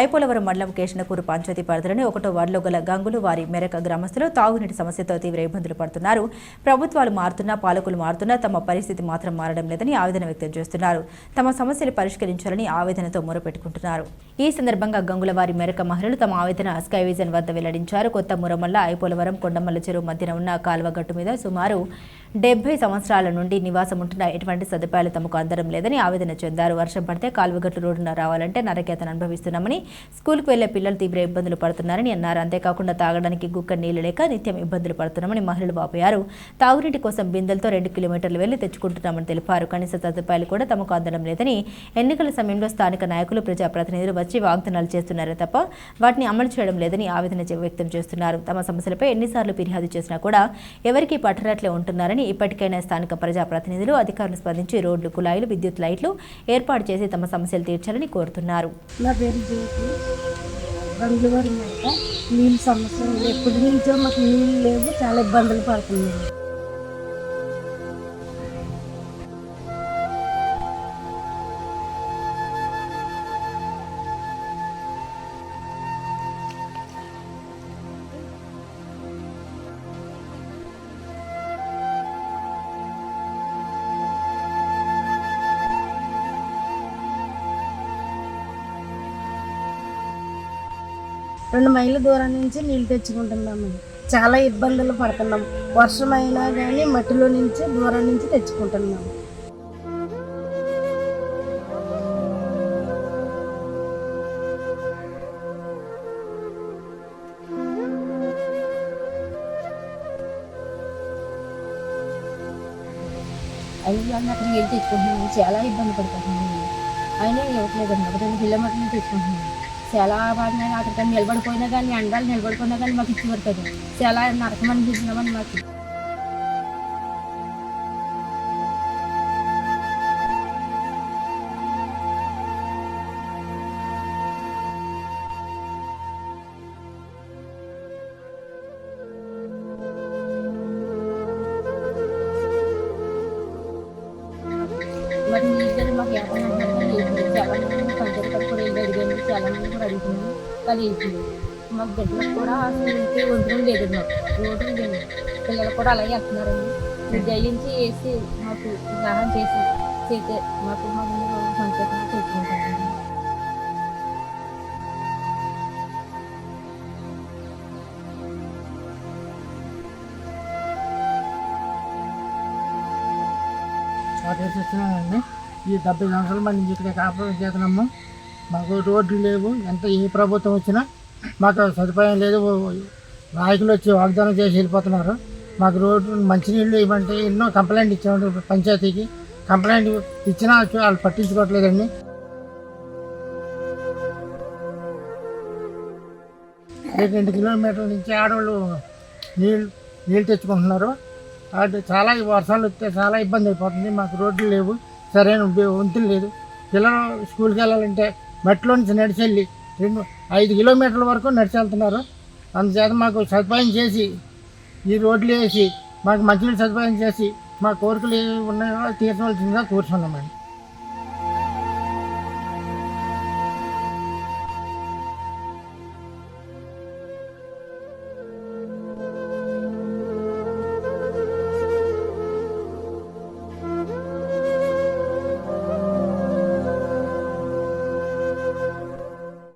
ఐపోలవరం మండలం కేశనకూరు పంచాయతీ పరిధిలోని ఒకటో వార్డులో గల గంగులు వారి మెరక గ్రామస్తులు తాగునీటి సమస్యతో తీవ్ర ఇబ్బందులు పడుతున్నారు. ప్రభుత్వాలు మారుతున్నా పాలకులు మారుతున్నా తమ పరిస్థితి మాత్రం మారడం లేదని ఆవేదన వ్యక్తం చేస్తున్నారు. తమ సమస్యలు పరిష్కరించాలని ఆవేదనతో మొరపెట్టుకుంటున్నారు. ఈ సందర్భంగా గంగులవారి మెరక మహిళలు తమ ఆవేదన స్కై విజన్ వద్ద వెల్లడించారు. కొత్త మురమల్ల ఐపోలవరం కొండమల్ల చెరువు మధ్యన ఉన్న కాల్వగట్టు మీద సుమారు డెబ్బై సంవత్సరాల నుండి నివాసం ఉంటున్న ఎటువంటి సదుపాయాలు తమకు అందడం లేదని ఆవేదన చెందారు. వర్షం పడితే కాలువగట్టు రోడ్డున రావాలంటే నరకేతను అనుభవిస్తున్నామని స్కూల్కు వెళ్ళే పిల్లలు తీవ్ర ఇబ్బందులు పడుతున్నారని అన్నారు. అంతేకాకుండా తాగడానికి గుక్క నీళ్ళు లేక నిత్యం ఇబ్బందులు పడుతున్నామని మహిళలు వాపోయారు. తాగునీటి కోసం బిందెలతో రెండు కిలోమీటర్లు వెళ్ళి తెచ్చుకుంటున్నామని తెలిపారు. కనీస సదుపాయాలు కూడా తమకు అందడం లేదని ఎన్నికల సమయంలో స్థానిక నాయకులు ప్రజాప్రతినిధులు వచ్చి వాగ్దానాలు చేస్తున్నారే తప్ప వాటిని అమలు చేయడం లేదని ఆవేదన వ్యక్తం చేస్తున్నారు. తమ సమస్యలపై ఎన్నిసార్లు ఫిర్యాదు చేసినా కూడా ఎవరికీ పట్టనట్లే ఉంటున్నారని ఇప్పటికైనా స్థానిక ప్రజాప్రతినిధులు అధికారులు స్పందించి రోడ్లు కుళాయిలు విద్యుత్ లైట్లు ఏర్పాటు చేసి తమ సమస్యలు తీర్చాలని కోరుతున్నారు. నా పేరు జ్యోతి బంగ్లూరు మేట నీళ్ళు సమస్య ఎప్పటి నుంచో మాకు నీళ్ళు లేవు. చాలా ఇబ్బందులు పడుతున్నాము రెండు మైళ్ళ దూరం నుంచి నీళ్ళు తెచ్చుకుంటున్నాము. చాలా ఇబ్బందులు పడుతున్నాం. వర్షం అయినా కానీ మట్టిలో నుంచి దూరం నుంచి తెచ్చుకుంటున్నాము. ఐదు అక్కడ వెళ్ళి తెచ్చుకుంటున్నాము. చాలా ఇబ్బంది పడిపోతున్నాము అయినా ఇవ్వట్లేదు ఒక రెండు కిలోమీటర్లు తెచ్చుకుంటున్నాము చాలా బాగా అక్కడ నిలబడిపోయినా కానీ ఎండలు నిలబడిపోయినా కానీ మాకు ఇచ్చేవారు కదా చాలా నరకం అనిపించినామని మాకు. మరి మీ ఇద్దరు మాకు వ్యాపారం లేదు చాలా మంది పంచాయతీ కాడ కూడా వెళ్ళి అడిగాను చాలా కూడా అడుగుతున్నాను కానీ వేయట్లేదు మాకు బిడ్డలకు కూడా అసలు వంతులు లేదు మాకు. రోడ్డు లేదు పిల్లలు కూడా అలాగే వెళ్తున్నారండి మీరు దయించి వేసి మాకు సహాయం చేసి చేస్తే మాకు మాకు సంతోషంగా తెచ్చుకుంటారండి వాటర్ వచ్చినామండి ఈ డెబ్బై సంవత్సరాలు మంది నుంచి ఇక్కడ కాపురం చేస్తున్నాము. మాకు రోడ్లు లేవు. ఎంత ఏ ప్రభుత్వం వచ్చినా మాకు సదుపాయం లేదు. నాయకులు వచ్చి వాగ్దానం చేసి వెళ్ళిపోతున్నారు. మాకు రోడ్డు మంచినీళ్ళు ఇవ్వంటే ఎన్నో కంప్లైంట్ ఇచ్చాము పంచాయతీకి. కంప్లైంట్ ఇచ్చినా వాళ్ళు పట్టించుకోవట్లేదండి. రెండు కిలోమీటర్ల నుంచి ఆడవాళ్ళు నీళ్ళు నీళ్ళు తెచ్చుకుంటున్నారు. అది చాలా వర్షాలు వస్తే చాలా ఇబ్బంది అయిపోతుంది. మాకు రోడ్లు లేవు సరైన వంతులు లేదు. పిల్లలు స్కూల్కి వెళ్ళాలంటే మెట్లో నుంచి నడిచెళ్ళి రెండు ఐదు కిలోమీటర్ల వరకు నడిచెళ్తున్నారు అందుచేత మాకు సదుపాయం చేసి ఈ రోడ్లు వేసి మాకు మంచినీళ్ళు సదుపాయం చేసి మా కోరికలు ఏవి ఉన్నాయో తీర్చవలసిందిగా కూర్చున్నామండి.